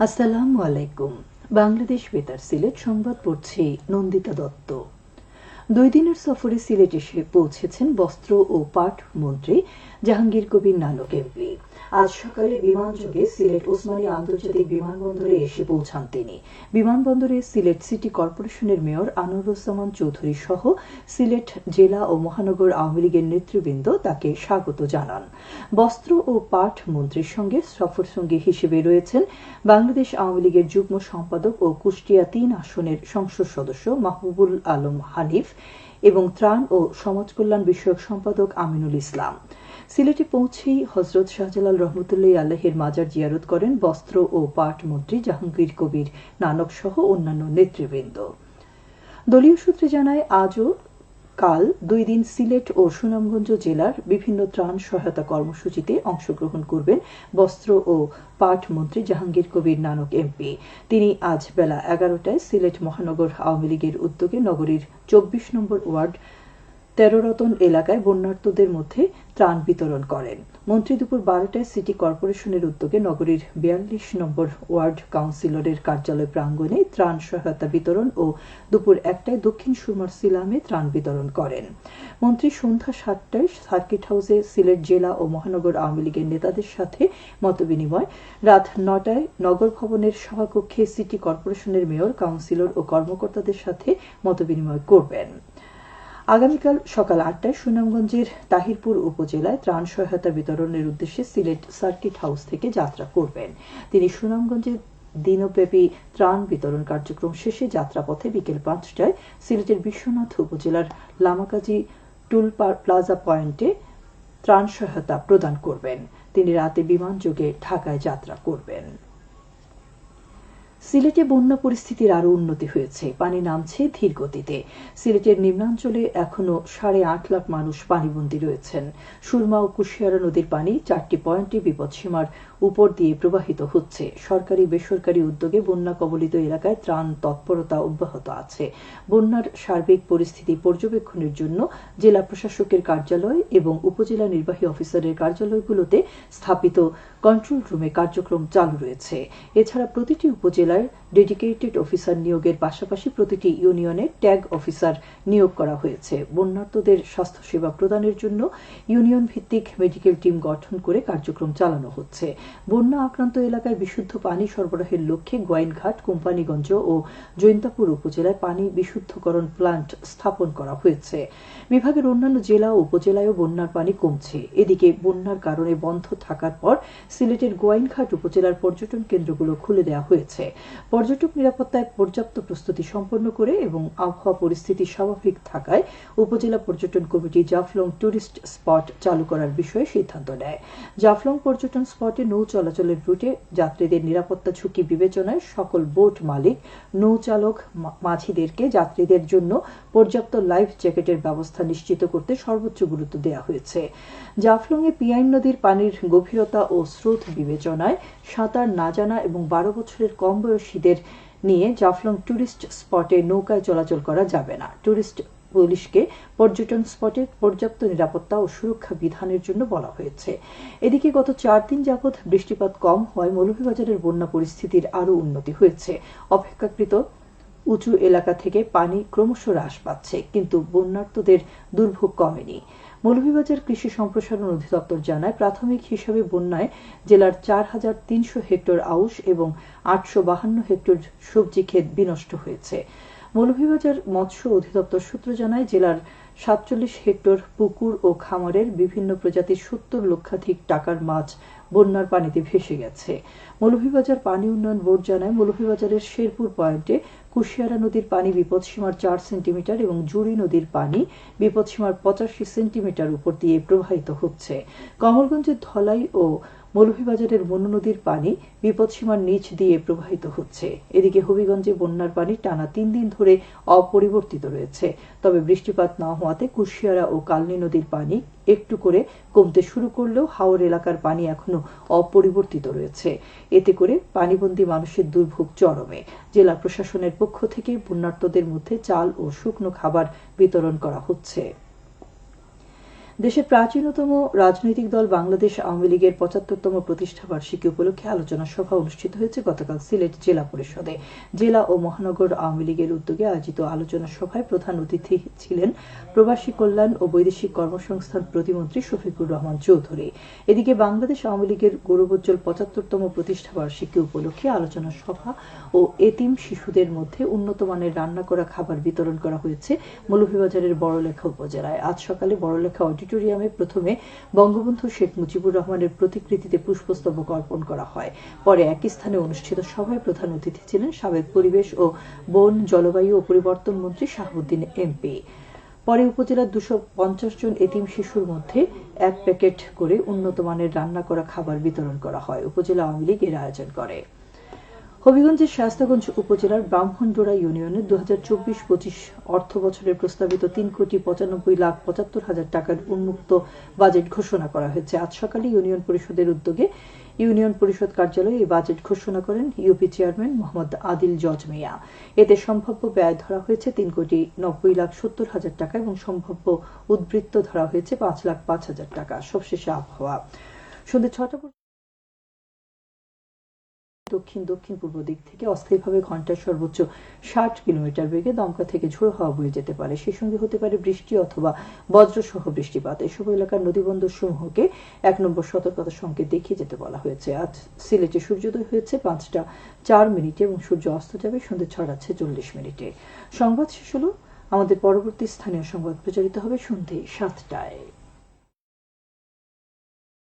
আসসালামু আলাইকুম। বাংলাদেশ বেতার সিলেট সংবাদ পড়ছে নন্দিতা দত্ত। দুই দিনের সফরে সিলেট এসে পৌঁছেছেন বস্ত্র ও পাট মন্ত্রী জাহাঙ্গীর কবির নানক এমপি। আজ সকালে বিমানযোগে সিলেট ওসমানী আন্তর্জাতিক বিমানবন্দরে এসে পৌঁছান তিনি। বিমানবন্দরে সিলেট সিটি কর্পোরেশনের মেয়র আনোয়ারুজ্জামান চৌধুরী সহ সিলেট জেলা ও মহানগর আওয়ামী লীগের নেতৃবৃন্দ তাকে স্বাগত জানান। বস্ত্র ও পাট মন্ত্রীর সঙ্গে সফর সঙ্গী হিসেবে রয়েছেন বাংলাদেশ আওয়ামী লীগের যুগ্ম সম্পাদক ও কুষ্টিয়া তিন আসনের সংসদ সদস্য মাহবুবুল আলম হানিফ এবং ত্রাণ ও সমাজ কল্যাণ বিষয়ক সম্পাদক আমিনুল ইসলাম। সিলেটে পৌঁছেই হজরত শাহজালাল রহমতুল্লাহ আল্লাহের মাজার জিয়ারত করেন বস্ত্র ও পাট মন্ত্রী জাহাঙ্গীর কবির নানক সহ অন্যান্য নেতৃবৃন্দ। দলীয় সূত্রে জানায়, আজও কাল দুই দিন সিলেট ও সুনামগঞ্জ জেলার বিভিন্ন ত্রাণ সহায়তা কর্মসূচিতে অংশগ্রহণ করবেন বস্ত্র ও পাট মন্ত্রী জাহাঙ্গীর কবির নানক এমপি। তিনি আজ বেলা এগারোটায় সিলেট মহানগর আওয়ামী লীগের উদ্যোগে নগরীর চব্বিশ নম্বর ওয়ার্ড তেরোরতন এলাকায় বন্যার্তদের মধ্যে ত্রাণ বিতরণ করেন। মন্ত্রী দুপুর বারোটায় সিটি কর্পোরেশনের উদ্যোগে নগরীর বিয়াল্লিশ নম্বর ওয়ার্ড কাউন্সিলরের কার্যালয় প্রাঙ্গণে ত্রাণ সহায়তা বিতরণ ও দুপুর একটায় দক্ষিণ সুরমার সিলামে ত্রাণ বিতরণ করেন। মন্ত্রী সন্ধ্যা সাতটায় সার্কিট হাউসে সিলেট জেলা ও মহানগর আওয়ামী লীগের নেতাদের সাথে মতবিনিময়। রাত নটায় নগর ভবনের সভাকক্ষে সিটি কর্পোরেশনের মেয়র, কাউন্সিলর ও কর্মকর্তাদের সাথে মতবিনিময় করবেন। আগামীকাল সকাল আটটায় সুনামগঞ্জের তাহিরপুর উপজেলায় ত্রাণ সহায়তা বিতরণের উদ্দেশ্যে সিলেট সার্কিট হাউস থেকে যাত্রা করবেন। তিনি সুনামগঞ্জে দিনব্যাপী ত্রাণ বিতরণ কার্যক্রম শেষে যাত্রাপথে বিকেল পাঁচটায় সিলেটের বিশ্বনাথ উপজেলার লামাকাজি টুল প্লাজা পয়েন্টে ত্রাণ সহায়তা প্রদান করবেন। তিনি রাতে বিমানযোগে ঢাকায় যাত্রা করবেন। সিলেটে বন্যা পরিস্থিতির আরও উন্নতি হয়েছে। পানি নামছে ধীর গতিতে সিলেটের নিম্নাঞ্চলে এখনও সাড়ে আট লাখ মানুষ পানিবন্দী রয়েছেন। সুরমা ও কুশিয়ারা নদীর পানি চারটি পয়েন্টে বিপদসীমার উপর দিয়ে প্রবাহিত হচ্ছে। সরকারি, বেসরকারি উদ্যোগে বন্যা কবলিত এলাকায় ত্রাণ তৎপরতা অব্যাহত আছে। বন্যার সার্বিক পরিস্থিতি পর্যবেক্ষণের জন্য জেলা প্রশাসকের কার্যালয় এবং উপজেলা নির্বাহী অফিসারের কার্যালয়গুলোতে স্থাপিত কন্ট্রোল রুমে কার্যক্রম চালু রয়েছে। এছাড়া প্রতিটি উপজেলায় ডেডিকেটেড অফিসার নিয়োগের পাশাপাশি প্রতিটি ইউনিয়নে ট্যাগ অফিসার নিয়োগ করা হয়েছে। বন্যার্তদের স্বাস্থ্যসেবা প্রদানের জন্য ইউনিয়ন ভিত্তিক মেডিকেল টিম গঠন করে কার্যক্রম চালানো হচ্ছে। বন্যা আক্রান্ত এলাকায় বিশুদ্ধ পানি সরবরাহের লক্ষ্যে গোয়াইনঘাট, কোম্পানিগঞ্জ ও জৈন্তাপুর উপজেলায় পানি বিশুদ্ধকরণ প্লান্ট স্থাপন করা হয়েছে। বিভাগের অন্যান্য জেলা ও উপজেলায়ও বন্যার পানি কমছে। এদিকে বন্যার কারণে বন্ধ থাকার পর সিলেটের গোয়াইনঘাট উপজেলার পর্যটন কেন্দ্রগুলো খুলে দেওয়া হয়েছে। পর্যটক নিরাপত্তায় পর্যাপ্ত প্রস্তুতি সম্পন্ন করে এবং আবহাওয়া পরিস্থিতি স্বাভাবিক থাকায় উপজেলা পর্যটন কমিটি জাফলং টুরিস্ট স্পট চালু করার বিষয়ে সিদ্ধান্ত নেয়। জাফলং পর্যটন স্পটে নৌ চলাচলের রুটে যাত্রীদের নিরাপত্তা ঝুঁকি বিবেচনায় সকল বোট মালিক নৌচালক মাঝিদেরকে যাত্রীদের জন্য পর্যাপ্ত লাইফ জ্যাকেটের ব্যবস্থা নিশ্চিত করতে সর্বোচ্চ গুরুত্ব দেওয়া হয়েছে। জাফলংয়ে পিয়াইন নদীর পানির গভীরতা ও স্রোত বিবেচনায় সাঁতার না জানা এবং বারো বছরের কম বয়সীদের নিয়ে জাফলং টুরিস্ট স্পটে নৌকায় চলাচল করা যাবে না। টুরিস্ট পুলিশকে পর্যটন স্পটে পর্যাপ্ত নিরাপত্তা ও সুরক্ষা বিধানের জন্য বলা হয়েছে। এদিকে গত চার দিন যাবৎ বৃষ্টিপাত কম হওয়ায় মৌলভীবাজারের বন্যা পরিস্থিতির আরও উন্নতি হয়েছে। অপেক্ষাকৃত উঁচু এলাকা থেকে পানি ক্রমশ হ্রাস পাচ্ছে, কিন্তু বন্যার্তদের দুর্ভোগ কমেনি। মৌলভীবাজার কৃষি সম্প্রসারণ অধিদপ্তর জানায়, প্রাথমিক হিসাবে বন্যায় জেলার চার হাজার তিনশো হেক্টর আউশ এবং আটশো বাহান্ন হেক্টর সবজি ক্ষেত বিনষ্ট হয়েছে। মৌলভীবাজার মৎস্য অধিদপ্তর সূত্র জানায়, জেলার সাতচল্লিশ হেক্টর পুকুর ও খামারের বিভিন্ন প্রজাতির সত্তর লক্ষাধিক টাকার মাছ বন্যার পানিতে ভেসে গেছে। মৌলভীবাজার পানি উন্নয়ন বোর্ড জানায়, মৌলভীবাজারের শেরপুর পয়েন্টে কুশিয়ারা নদীর পানি বিপদসীমার চার সেন্টিমিটার এবং জুড়ি নদীর পানি বিপদসীমার পঁচাশি সেন্টিমিটার উপর দিয়ে প্রবাহিত হচ্ছে। কমলগঞ্জের ধলাই ও মৌলভীবাজারের মনু নদীর পানি বিপদসীমার নিচ দিয়ে প্রবাহিত হচ্ছে। এদিকে হবিগঞ্জে বন্যার পানি টানা তিন দিন ধরে অপরিবর্তিত রয়েছে। তবে বৃষ্টিপাত না হওয়াতে কুশিয়ারা ও কালনী নদীর পানি একটু করে কমতে শুরু করলেও হাওর এলাকার পানি এখনও অপরিবর্তিত রয়েছে। এতে করে পানিবন্দী মানুষের দুর্ভোগ চরমে। জেলা প্রশাসনের পক্ষ থেকে বন্যার্তদের মধ্যে চাল ও শুকনো খাবার বিতরণ করা হচ্ছে। দেশের প্রাচীনতম রাজনৈতিক দল বাংলাদেশ আওয়ামী লীগের পঁচাত্তরতম প্রতিষ্ঠা বার্ষিকী উপলক্ষে আলোচনা সভা অনুষ্ঠিত হয়েছে গতকাল সিলেট জেলা পরিষদে। জেলা ও মহানগর আওয়ামী লীগের উদ্যোগে আয়োজিত আলোচনা সভায় প্রধান অতিথি ছিলেন প্রবাসী কল্যাণ ও বৈদেশিক কর্মসংস্থান প্রতিমন্ত্রী শফিকুর রহমান চৌধুরী। এদিকে বাংলাদেশ আওয়ামী লীগের গৌরবোজ্জ্বল পঁচাত্তরতম প্রতিষ্ঠা বার্ষিকী উপলক্ষে আলোচনা সভা ও এতিম শিশুদের মধ্যে উন্নত মানের রান্না করা খাবার বিতরণ করা হয়েছে মৌলভীবাজারের বড়লেখা উপজেলায়। আজ সকালে বড়লেখা অডিটোরিয়ামে প্রথমে বঙ্গবন্ধু শেখ মুজিবুর রহমানের প্রতিকৃতিতে পুষ্পস্তবক অর্পণ করা হয়। পরে একই স্থানে অনুষ্ঠিত সভায় প্রধান অতিথি ছিলেন সাবেক পরিবেশ ও বন, জলবায়ু ও পরিবর্তন মন্ত্রী শাহাবুদ্দিন এমপি পরে উপজেলার দুশো পঞ্চাশ জন এতিম শিশুর মধ্যে এক প্যাকেট করে উন্নত মানের রান্না করা খাবার বিতরণ করা হয়। উপজেলা আওয়ামী লীগ এর আয়োজন করে। হবিগঞ্জের শাস্তাগঞ্জ উপজেলার ব্রাহ্মণডোড়া ইউনিয়নের দু হাজার চব্বিশ পঁচিশ অর্থ বছরের প্রস্তাবিত তিন কোটি পঁচানব্বই লাখ পঁচাত্তর হাজার টাকার উন্মুক্ত বাজেট ঘোষণা করা হয়েছে। আজ সকালে ইউনিয়ন পরিষদের উদ্যোগে ইউনিয়ন পরিষদ কার্যালয়ে এই বাজেট ঘোষণা করেন ইউপি চেয়ারম্যান মোহাম্মদ আদিল জজ মিয়া। এতে সম্ভাব্য ব্যয় ধরা হয়েছে তিন কোটি নব্বই লাখ সত্তর হাজার টাকা এবং সম্ভাব্য উদ্বৃত্ত ধরা হয়েছে পাঁচ লাখ পাঁচ হাজার টাকা। সবশেষে আবহাওয়া। সন্ধ্যে ছটা দক্ষিণ দক্ষিণ পূর্ব দিক থেকে অস্থায়ীভাবে ঘন্টায় সর্বোচ্চ ষাট কিলোমিটার বেগে দমকা থেকে ঝোড়ো হাওয়া বয়ে যেতে পারে। সেই সঙ্গে হতে পারে বৃষ্টি অথবা বজ্রসহ বৃষ্টিপাত। এসব এলাকার নদীবন্দর সমূহকে এক নম্বর সতর্কতা সংকেত দেখিয়ে যেতে বলা হয়েছে। আজ সিলেটে সূর্যোদয় হয়েছে পাঁচটা চার মিনিটে এবং সূর্য অস্ত যাবে সন্ধ্যে ছড়াচ্ছে চল্লিশ মিনিটে। সংবাদ শেষ হলো। আমাদের পরবর্তী স্থানীয় সংবাদ প্রচারিত হবে সন্ধ্যে সাতটায়।